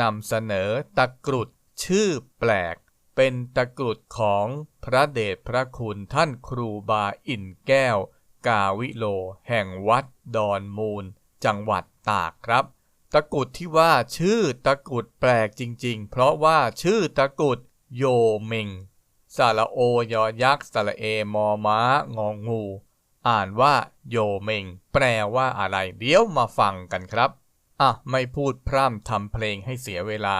นำเสนอตะกรุดชื่อแปลก เป็นตะกรุดของพระเดชพระคุณท่านครูบาอินแก้ว กาวิโล แห่งวัดดอนมูล จังหวัดตากครับ ตะกรุดที่ว่าชื่อตะกรุดแปลกจริง ๆ เพราะว่าชื่อตะกรุดโยเมงสระโอยอยักษ์สระเอมอม้างองู อ่านว่าโยเมงแปลว่าอะไร เดี๋ยวมาฟังกันครับ อะไม่พูดพร่ำทำเพลงให้เสียเวลา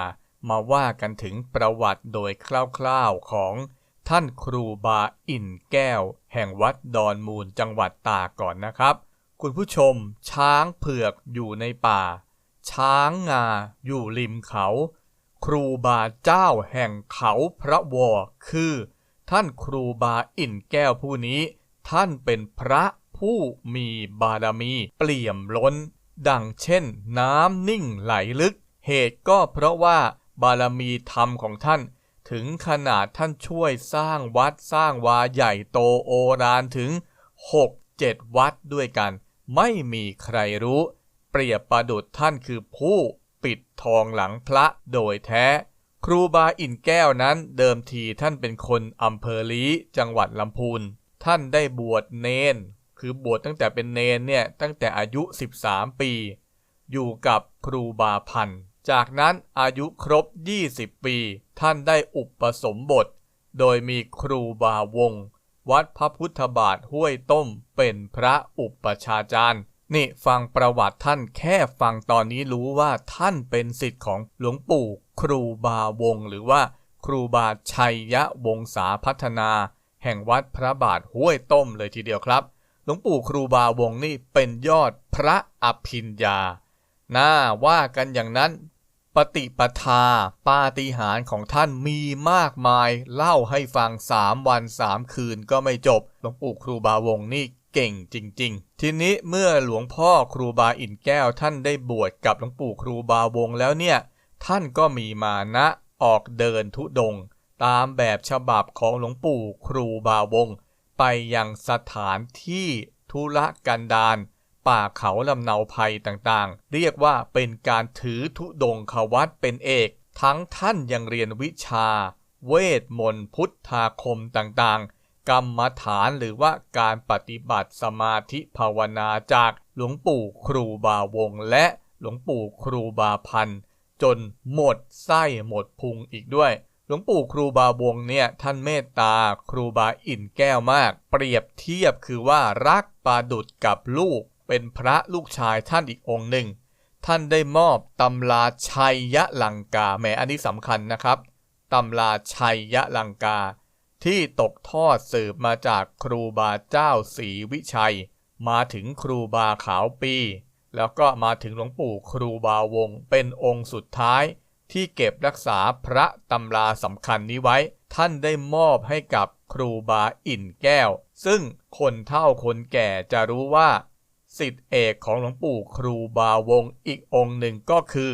มาว่ากันถึงประวัติโดยคร่าวๆของท่านครูบาอินแก้ว แห่งวัดดอนมูลจังหวัดตากก่อนนะครับ คุณผู้ชม ช้างเผือกอยู่ในป่า ช้างงาอยู่ริมเขา ครูบาเจ้าแห่งเขาพระวอคือ ท่านครูบาอินแก้วผู้นี้ ท่านเป็นพระผู้มีบารมี เปี่ยมล้น ดังเช่น น้ำนิ่งไหลลึก เหตุก็เพราะว่าบารมีธรรมของท่าน ถึงขนาดท่านช่วยสร้างวัดสร้างวาใหญ่โตโอรานถึง 6-7 วัดด้วยกัน ไม่มีใครรู้ เปรียบประดุจท่านคือผู้ปิดทองหลังพระโดยแท้ ครูบาอินแก้วนั้นเดิมทีท่านเป็นคนอำเภอลีจังหวัดลำพูน ท่านได้บวชเนน คือบวชตั้งแต่เป็นเนนเนี่ยตั้งแต่อายุ 13 ปี อยู่กับครูบาพันธ์จากนั้นอายุครบ 20 ปี ท่านได้อุปสมบท โดยมีครูบาวง วัดพระพุทธบาทห้วยต้มเป็นพระอุปชาจารย์ นี่ฟังประวัติท่านแค่ฟังตอนนี้รู้ว่าท่านเป็นสิทธิ์ของหลวงปู่ ครูบาวง หรือว่า ครูบาชัยยะวงศาพัฒนา แห่งวัดพระบาทห้วยต้มเลยทีเดียวครับ หลวงปู่ครูบาวงนี่เป็นยอดพระอภิญญาน่าว่ากันอย่างนั้น ปฏิปทาปาฏิหาริย์ของท่านมีมากมาย เล่าให้ฟังสามวันสามคืนก็ไม่จบ หลวงปู่ครูบาวงนี่เก่งจริง ๆ ทีนี้เมื่อหลวงพ่อครูบาอินแก้วท่านได้บวชกับหลวงปู่ครูบาวงแล้วเนี่ย ท่านก็มีมานะออกเดินทุดง ตามแบบฉบับของหลวงปู่ครูบาวง ไปยังสถานที่ธุรกันดารป่าเขาลำเนาภัยต่างๆ เรียกว่าเป็นการถือธุดงควัตเป็นเอก ทั้งท่านยังเรียนวิชา เวทมนต์พุทธาคมต่างๆ กรรมฐานหรือว่าการปฏิบัติสมาธิภาวนาจากหลวงปู่ครูบาวงและหลวงปู่ครูบาพันจนหมดไส้หมดพุงอีกด้วย ลวงปู่ครูบาวงเนี่ยท่านเมตตาครูบาอินแก้วมาก เปรียบเทียบคือว่ารักปาดุดกับลูก เป็นพระลูกชายท่านอีกองค์หนึ่ง ท่านได้มอบตำราชัยยะลังกาแหมอันนี้สำคัญนะครับตำราชัยยะลังกา ที่ตกทอดสืบมาจากครูบาเจ้าศรีวิชัย มาถึงครูบาขาวปี แล้วก็มาถึงหลวงปู่ครูบาวงเป็นองค์สุดท้าย ที่เก็บรักษาพระตำราสำคัญนี้ไว้ ท่านได้มอบให้กับครูบาอิ่นแก้ว ซึ่งคนเฒ่าคนแก่จะรู้ว่าสิทธิเอกของหลวงปู่ครูบาวงอีกองค์หนึ่งก็คือ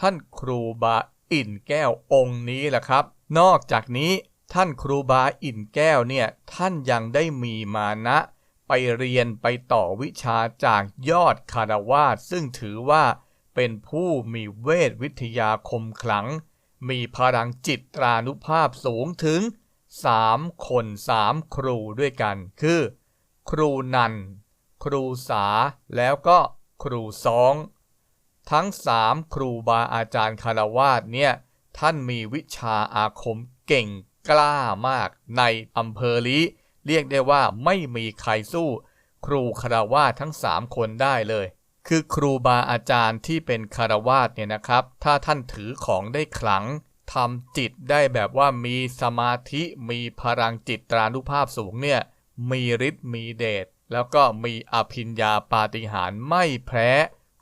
ท่านครูบาอิ่นแก้วองค์นี้แหละครับ นอกจากนี้ท่านครูบาอิ่นแก้วเนี่ยท่านยังได้มีมานะ ไปเรียนไปต่อวิชาจากยอดคารวาสซึ่งถือว่า เป็นผู้มีเวทวิทยาคมขลัง มีพลังจิตรานุภาพสูงถึง 3 คนสามครูด้วยกัน คือ ครูนัน ครูสา แล้วก็ครูสอง ทั้งสามครูบาอาจารย์คารวาสเนี่ย ท่านมีวิชาอาคมเก่งกล้ามากในอำเภอลีเรียกได้ว่าไม่มีใครสู้ ครูคารวาสทั้งสามคนได้เลย คือครูบาอาจารย์ที่เป็นคารวาสเนี่ยนะครับ ถ้าท่านถือของได้ขลังทำจิตได้แบบว่ามีสมาธิมีพลังจิตตรานุภาพสูงเนี่ยมีฤทธิ์มีเดชแล้วก็มีอภิญญาปาฏิหาริย์ไม่แพ้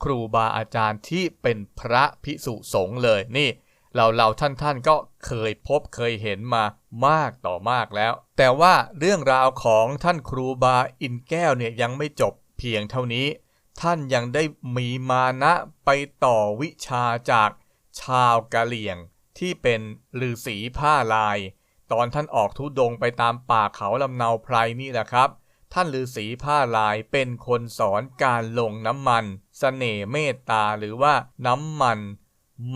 ครูบาอาจารย์ที่เป็นพระพิสุสงฆ์เลยนี่เราเราท่านท่านๆก็เคยพบเคยเห็นมามากต่อมากแล้ว แต่ว่าเรื่องราวของท่านครูบาอินแก้วเนี่ยยังไม่จบเพียงเท่านี้ ท่านยังได้มีมานะไปต่อวิชาจากชาวกะเหลี่ยงที่เป็นฤาษีผ้าลาย ตอนท่านออกทุดงไปตามป่าเขาลำเนาไพรนี่แหละครับ ท่านฤาษีผ้าลายเป็นคนสอนการลงน้ำมันสเสน่ห์เมตตาหรือว่าน้ำมัน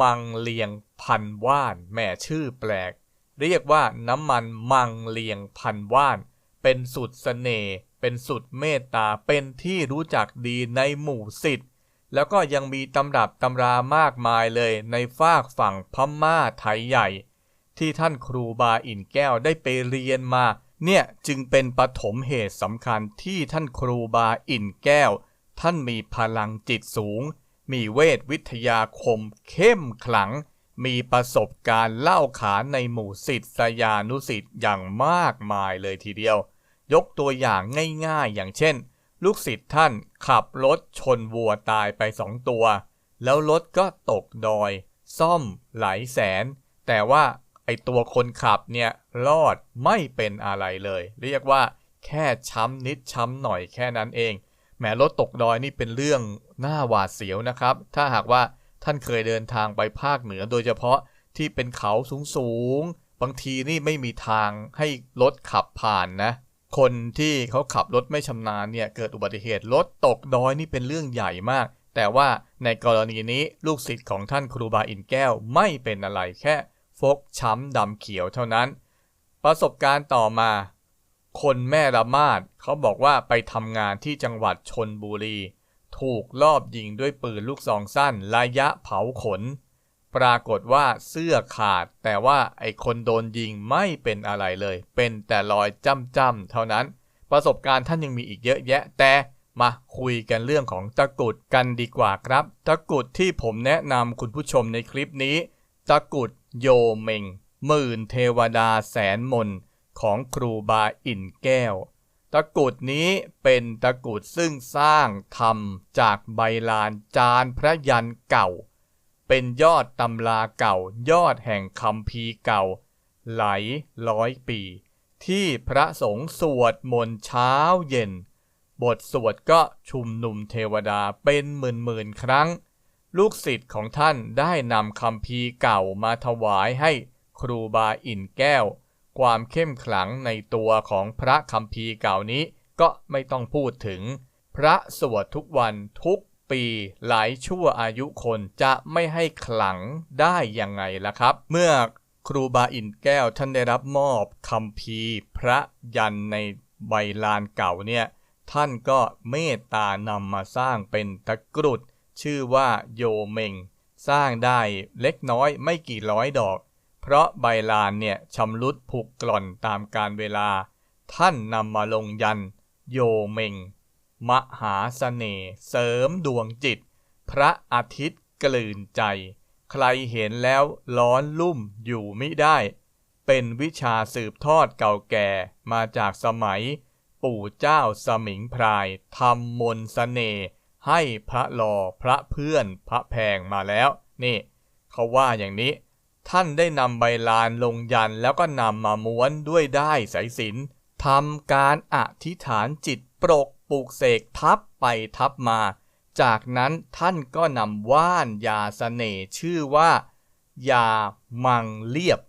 มังเลียงพันว่านแหม่ชื่อแปลก เรียกว่าน้ำมันมังเลียงพันว่าน เป็นสุดเสน่ห์ เป็นสุดเมตตาเป็นที่รู้จักดีในหมู่สิทธิ์แล้วก็ยังมีตำรับตำรามากมายเลยในฝากฝั่งพม่าไทยใหญ่ ที่ท่านครูบาอินแก้วได้ไปเรียนมา เนี่ยจึงเป็นปฐมเหตุสำคัญที่ท่านครูบาอินแก้ว ท่านมีพลังจิตสูง มีเวทวิทยาคมเข้มขลัง มีประสบการณ์เล่าขานในหมู่ศิษยานุศิษย์อย่างมากมายเลยทีเดียว ยกตัวอย่างง่ายๆ อย่างเช่น ลูกศิษย์ท่านขับรถชนวัวตายไปสองตัว แล้วรถก็ตกดอย ซ่อมหลายแสน แต่ว่าไอตัวคนขับเนี่ยรอดไม่เป็นอะไรเลย เรียกว่า แค่ช้ำนิดช้ำหน่อยแค่นั้นเองแหมรถตกดอยนี่เป็นเรื่องน่าหวาดเสียวนะครับ ถ้าหากว่าท่านเคยเดินทางไปภาคเหนือโดยเฉพาะที่เป็นเขาสูงๆ บางทีนี่ไม่มีทางให้รถขับผ่านนะ คนที่เขาขับรถไม่ชำนาญเนี่ยเกิดอุบัติเหตุรถตกดอยนี่เป็นเรื่องใหญ่มาก แต่ว่าในกรณีนี้ลูกศิษย์ของท่านครูบาอินแก้วไม่เป็นอะไรแค่ ฟกช้ำดำเขียวเท่านั้น ประสบการณ์ต่อมา คนแม่ละมาดเขาบอกว่าไปทำงานที่จังหวัดชนบุรี ถูกลอบยิงด้วยปืนลูกซองสั้นระยะเผาขน ปรากฏว่าเสื้อขาด แต่ว่าไอคนโดนยิงไม่เป็นอะไรเลย เป็นแต่รอยจ้ำๆเท่านั้น ประสบการณ์ท่านยังมีอีกเยอะแยะ แต่มาคุยกันเรื่องของตะกุดกันดีกว่าครับ ตะกุดที่ผมแนะนำคุณผู้ชมในคลิปนี้ ตะกุดโยเมงหมื่นเทวดาแสนมนของครูบาอินแก้ว ตะกุดนี้เป็นตะกุดซึ่งสร้างทำจากใบลานจานพระยันเก่า เป็นยอดตำราเก่ายอดแห่งคำพีเก่าไหลร้อยปี ที่พระสงฆ์สวดมนต์เช้าเย็น บทสวดก็ชุมนุมเทวดาเป็นหมื่นๆครั้ง ลูกศิษย์ของท่านได้นำคำพีเก่ามาถวายให้ครูบาอินแก้ว ความเข้มขลังในตัวของพระคำพีเก่านี้ก็ไม่ต้องพูดถึง พระสวดทุกวันทุก ปีหลายชั่วอายุคนจะไม่ให้ขลังได้ยังไงล่ะครับ เมื่อครูบาอินแก้วท่านได้รับมอบคำพีพระยันในใบลานเก่าเนี่ยท่านก็เมตตานำมาสร้างเป็นตะกรุด ชื่อว่าโยเมง สร้างได้เล็กน้อยไม่กี่ร้อยดอก เพราะใบลานเนี่ยชำรุดผุกร่อนตามกาลเวลา ท่านนำมาลงยันโยเมง มหาเสน่ห์เสริมดวงจิต พระอาทิตย์กลืนใจ ใครเห็นแล้วร้อนลุ่มอยู่ไม่ได้ เป็นวิชาสืบทอดเก่าแก่มาจากสมัย ปู่เจ้าสมิงพรายทำมนต์เสน่ห์ให้พระลอพระเพื่อนพระแพงมาแล้ว นี่เขาว่าอย่างนี้ ท่านได้นำใบลานลงยันแล้วก็นำมาม้วนด้วยได้สายสินทำการอธิษฐานจิตปรก ปลูกเสกทับไปทับมา จากนั้นท่านก็นำว่านยาเสน่ห์ชื่อว่า ยามังเลียบ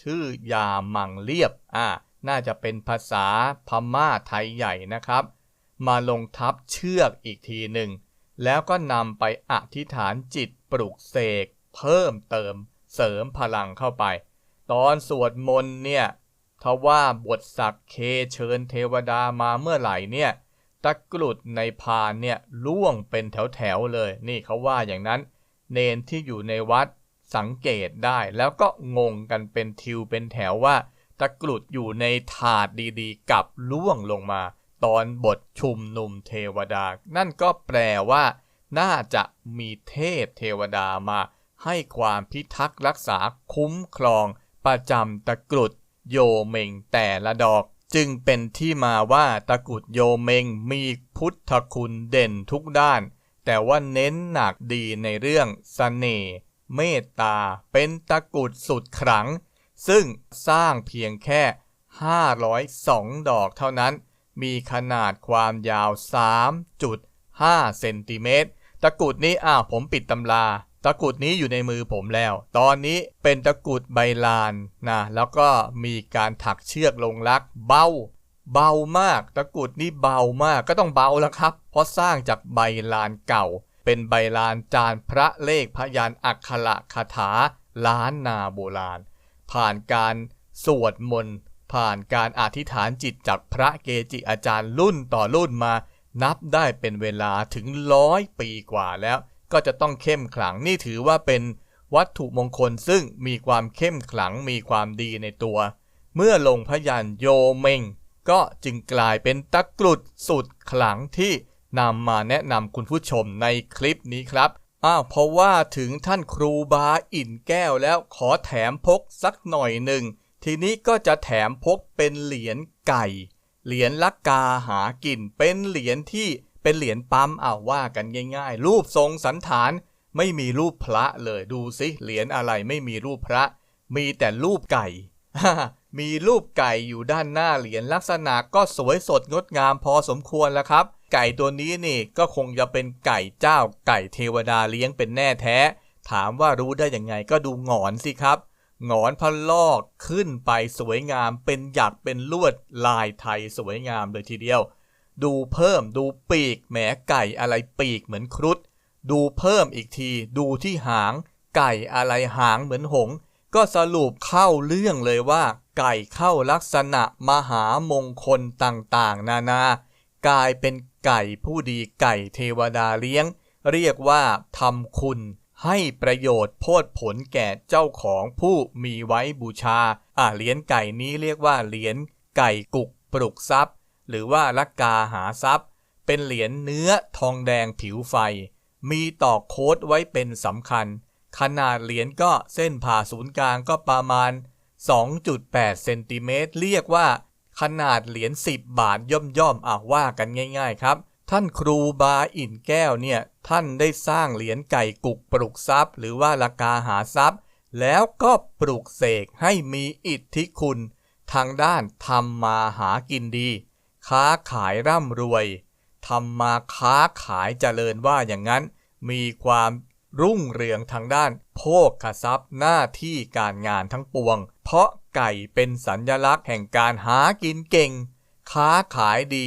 ชื่อยามังเลียบอ่าน่าจะเป็นภาษาพม่าไทยใหญ่นะครับ มาลงทับเชือกอีกทีหนึ่ง แล้วก็นำไปอธิษฐานจิตปลุกเสกเพิ่มเติมเสริมพลังเข้าไป ตอนสวดมนต์เนี่ยทว่าบทสักเคเชิญเทวดามาเมื่อไหร่เนี่ย ตะกรุดในพานเนี่ยล่วงเป็นแถวๆเลย นี่เขาว่าอย่างนั้น เนนที่อยู่ในวัดสังเกตได้ แล้วก็งงกันเป็นทิวเป็นแถวว่า ตะกรุดอยู่ในถาดดีๆ กับล่วงลงมา ตอนบทชุมนุมเทวดา นั่นก็แปลว่า น่าจะมีเทพเทวดามา ให้ความพิทักษ์รักษาคุ้มครอง ประจำตะกรุดโยเมงแต่ละดอก จึงเป็นที่มาว่าตะกุดโยเมงมีพุทธคุณเด่นทุกด้าน แต่ว่าเน้นหนักดีในเรื่องเสน่ห์เมตตาเป็นตะกุดสุดขลัง ซึ่งสร้างเพียงแค่ 502 ดอกเท่านั้น มีขนาดความยาว 3.5 เซนติเมตรตะกุดนี้อ้าวผมปิดตำรา ตะกรุดนี้อยู่ในมือผมแล้ว ตอนนี้เป็นตะกรุดใบลานนะ แล้วก็มีการถักเชือกลงรักเบา เบามาก ตะกรุดนี่เบามาก ก็ต้องเบาแล้วครับ เพราะสร้างจากใบลานเก่า เป็นใบลานจานพระเลขพยันอักขระคาถาล้านนาโบราณ ผ่านการสวดมนต์ ผ่านการอธิษฐานจิตจากพระเกจิอาจารย์รุ่นต่อรุ่นมา นับได้เป็นเวลาถึงร้อยปีกว่าแล้ว ก็จะต้องเข้มขลังนี่ถือว่าเป็นวัตถุมงคลซึ่งมีความเข้มขลังมีความดีในตัว เมื่อลงพยันโยเมงก็จึงกลายเป็นตะกรุดสุดขลังที่นำมาแนะนำคุณผู้ชมในคลิปนี้ครับอ้าวเพราะว่าถึงท่านครูบาอิ่นแก้วแล้วขอแถมพกสักหน่อยหนึ่ง ทีนี้ก็จะแถมพกเป็นเหรียญไก่ เหรียญลักกาหากินเป็นเหรียญที่ เป็นเหรียญปั๊มอ้าวว่ากันง่ายๆ รูปทรงสันฐานไม่มีรูปพระเลยดูสิเหรียญอะไรไม่มีรูปพระ มีแต่รูปไก่ มีรูปไก่อยู่ด้านหน้าเหรียญลักษณะก็สวยสดงดงามพอสมควรแล้วครับ ไก่ตัวนี้นี่ก็คงจะเป็นไก่เจ้า ไก่เทวดาเลี้ยงเป็นแน่แท้ ถามว่ารู้ได้ยังไงก็ดูหงอนสิครับหงอนพะลอกขึ้นไปสวยงามเป็นหยักเป็นลวดลายไทยสวยงามเลยทีเดียว ดูเพิ่มดูปีกแหมไก่อะไรปีกเหมือนครุฑดูเพิ่มอีกทีดูที่หาง ไก่อะไรหางเหมือนหง ก็สรุปเข้าเรื่องเลยว่า ไก่เข้าลักษณะมหามงคลต่างๆ นานากลายเป็นไก่ผู้ดีไก่เทวดาเลี้ยง เรียกว่าทำคุณ ให้ประโยชน์โพดผลแก่เจ้าของผู้มีไว้บูชา อ่าเหรียญไก่นี้เรียกว่าเหรียญไก่กุกปลุกทรัพย์ หรือว่าลักกาหาทรัพย์ เป็นเหรียญเนื้อทองแดงผิวไฟ มีต่อโค้ดไว้เป็นสำคัญ ขนาดเหรียญก็เส้นผ่าศูนย์กลางก็ประมาณ 2.8 เซนติเมตรเรียกว่า ขนาดเหรียญ10 บาทย่อมๆอะว่ากันง่ายๆครับท่านครูบาอินแก้วเนี่ยท่านได้สร้างเหรียญไก่กุกปลุกทรัพย์ หรือว่าลากาหาทรัพย์ แล้วก็ปลุกเสกให้มีอิทธิคุณ ทางด้านทำมาหากินดี ค้าขายร่ำรวยทำมาค้าขายเจริญว่าอย่างนั้น มีความรุ่งเรืองทางด้าน โภคทรัพย์หน้าที่การงานทั้งปวง เพราะไก่เป็นสัญลักษณ์แห่งการหากินเก่ง ค้าขายดี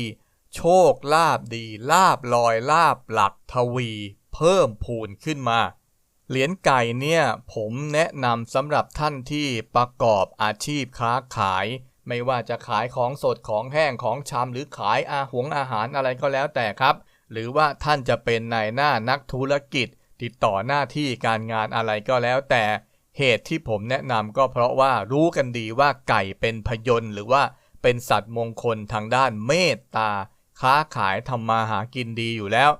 โชคลาภดีลาบลอยลาบหลักทวี เพิ่มพูนขึ้นมา เหรียญไก่เนี่ย ผมแนะนำสำหรับท่านที่ประกอบอาชีพค้าขาย ไม่ว่าจะขายของสดของแห้งของชำหรือขายอาหวงอาหารอะไรก็แล้วแต่ครับ หรือว่าท่านจะเป็นนายหน้านักธุรกิจ ติดต่อหน้าที่การงานอะไรก็แล้วแต่เหตุที่ผมแนะนำก็เพราะว่ารู้กันดีว่าไก่เป็นพยนต์หรือว่าเป็นสัตว์มงคลทางด้านเมตตา ค้าขายทำมาหากินดีอยู่แล้ว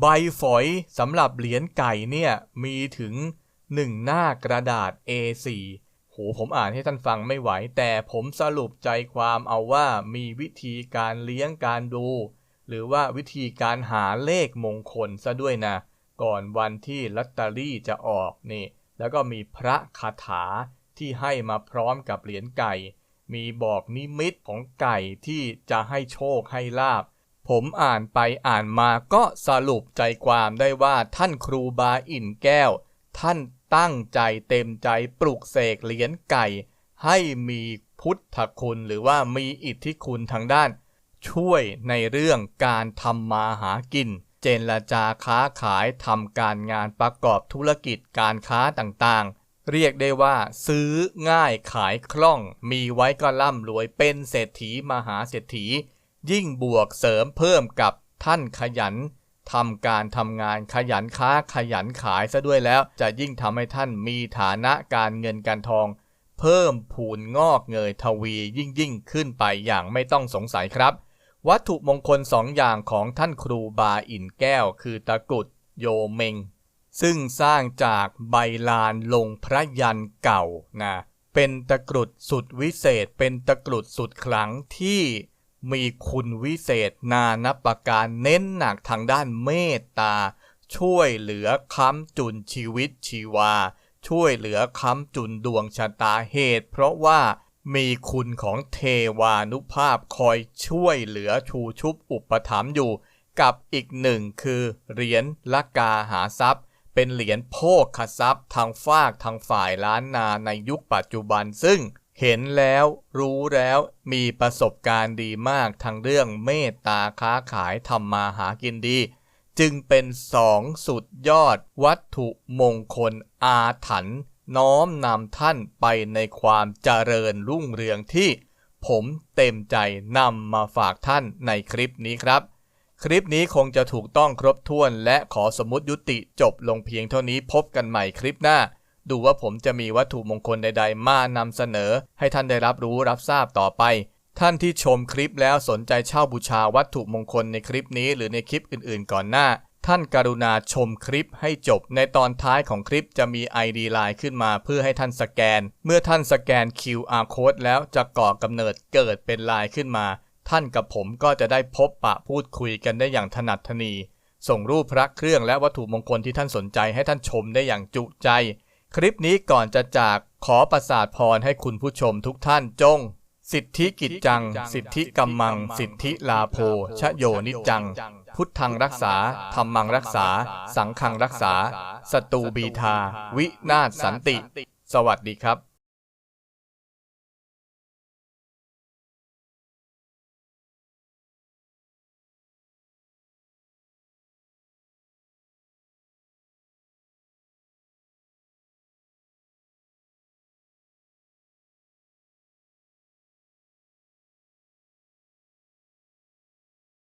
ใบฝอยสำหรับเหรียญไก่เนี่ยมีถึง 1 หน้ากระดาษ A4 โหผมอ่านให้ท่านฟังไม่ไหว แต่ผมสรุปใจความเอาว่ามีวิธีการเลี้ยงการดู หรือว่าวิธีการหาเลขมงคลซะด้วยนะ ก่อนวันที่ลอตเตอรี่จะออกนี่ แล้วก็มีพระคาถาที่ให้มาพร้อมกับเหรียญไก่ มีบอกนิมิตของไก่ที่จะให้โชคให้ลาบ ผมอ่านไปอ่านมาก็สรุปใจความได้ว่าท่านครูบาอิ่นแก้ว ท่าน ตั้งใจเต็มใจปลุกเสกเหรียญไก่ ให้มีพุทธคุณหรือว่ามีอิทธิคุณทางด้าน ช่วยในเรื่องการทำมาหากิน เจรจาค้าขายทำการงานประกอบธุรกิจการค้าต่างๆ เรียกได้ว่าซื้อง่ายขายคล่อง มีไว้ก็ร่ำรวยเป็นเศรษฐีมหาเศรษฐี ยิ่งบวกเสริมเพิ่มกับท่านขยัน ทำการทำงานขยันค้าขยันขายซะด้วยแล้ว จะยิ่งทำให้ท่านมีฐานะการเงินการทอง เพิ่มพูนงอกเงยทวียิ่งยิ่งขึ้นไปอย่างไม่ต้องสงสัยครับ วัตถุมงคลสองอย่างของท่านครูบาอินแก้ว คือตะกรุดโยเมง ซึ่งสร้างจากใบลานลงพระยันเก่านะเป็นตะกรุดสุดวิเศษ เป็นตะกรุดสุดขลังที่ มีคุณวิเศษนานับประการเน้นหนักทางด้านเมตตา ช่วยเหลือค้ำจุนชีวิตชีวา ช่วยเหลือค้ำจุนดวงชะตาเหตุ เพราะว่ามีคุณของเทวานุภาพคอยช่วยเหลือชูชุบอุปถัมภ์อยู่ กับอีกหนึ่งคือเหรียญละกาหาทรัพย์ เป็นเหรียญโภคทรัพย์ทางฝากทางฝ่ายล้านนาในยุคปัจจุบันซึ่ง เห็นแล้วรู้แล้วมีประสบการณ์ดีมากทางเรื่องเมตตาค้าขายทำมาหากินดี จึงเป็นสองสุดยอดวัตถุมงคลอาถรรพ์น้อมนำท่านไปในความเจริญรุ่งเรืองที่ ผมเต็มใจนำมาฝากท่านในคลิปนี้ครับ คลิปนี้คงจะถูกต้องครบถ้วนและขอสมมติยุติจบลงเพียงเท่านี้พบกันใหม่คลิปหน้า ดูว่าผมจะมีวัตถุมงคลใด ๆ มานำเสนอ ให้ท่านได้รับรู้รับทราบต่อไป ท่านที่ชมคลิปแล้วสนใจเช่าบูชาวัตถุมงคลในคลิปนี้หรือในคลิปอื่นๆ ก่อนหน้า ท่านกรุณาชมคลิปให้จบ ในตอนท้ายของคลิปจะมี ID ไลน์ขึ้นมาเพื่อให้ท่านสแกน เมื่อท่านสแกน QR code แล้วจะก่อกำเนิดเกิดเป็นไลน์ขึ้นมา ท่านกับผมก็จะได้พบปะพูดคุยกันได้อย่างถนัดถนีส่งรูปพระเครื่องและวัตถุมงคลที่ท่านสนใจให้ท่านชมได้อย่างจุใจ คลิปนี้ก่อนจะจากขอประสาทพรให้คุณผู้ชมทุกท่านจง สิทธิกิจจัง สิทธิกัมมัง สิทธิลาโพชโยนิจจัง พุทธังรักษาธรรมังรักษา สังฆังรักษาสตูบีทา วินาศสันติ สวัสดีครับ